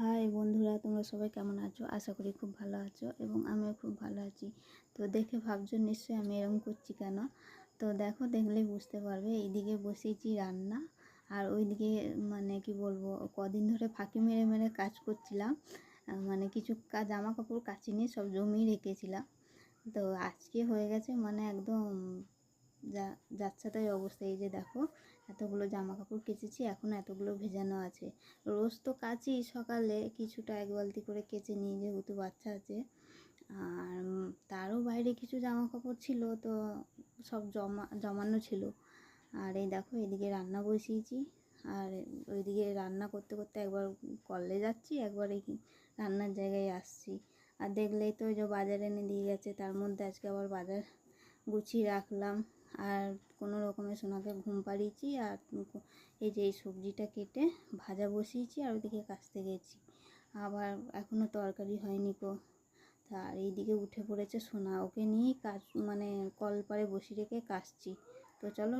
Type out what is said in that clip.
High বন্ধুরা, তোমরা সবাই কেমন আছো? আশা করি খুব ভালো আছো এবং আমিও খুব ভালো আছি। তো দেখে ভাবছ নিশ্চয়ই আমি এরকম করছি কেন? তো দেখো, দেখলেই বুঝতে পারবে, এইদিকে বসেছি রান্না আর ওইদিকে মানে কি বলব, কদিন ধরে ফাঁকি মেরে মেরে কাজ করছিলাম। মানে কিছু জামা কাপড় কাচিনি, সব জমিয়ে রেখেছিলাম। তো আজকে হয়ে গেছে মানে একদম যাচ্ছে তাই অবস্থা। এই যে দেখো, এতগুলো জামা কাপড় কেচেছি, এখন এতগুলো ভেজানো আছে। রোজ তো কাচি সকালে, কিছুটা এক বালতি করে কেচে নিই, যেহেতু বাচ্চা আছে। আর তারও বাইরে কিছু জামা কাপড় ছিল, তো সব জমা, জমানো ছিল। আর এই দেখো, এদিকে রান্না বসিয়েছি। আর ওইদিকে রান্না করতে করতে একবার কলে যাচ্ছি, একবার এই রান্নার জায়গায় আসছি। আর দেখলেই তো ওই যে বাজারে এনে দিয়ে গেছে, তার মধ্যে আজকে আবার বাজার গুছিয়ে রাখলাম। আর কোনো রকমের সোনাকে ঘুম পাড়িয়েছি আর এই যে এই সবজিটা কেটে ভাজা বসিয়েছি আর ওদিকে কাচতে গেছি। আবার এখনও তরকারি হয়নি কো আর এইদিকে উঠে পড়েছে সোনা। ওকে নিয়েই কাজ মানে কল পাড়ে বসিয়ে রেখে কাচছি। তো চলো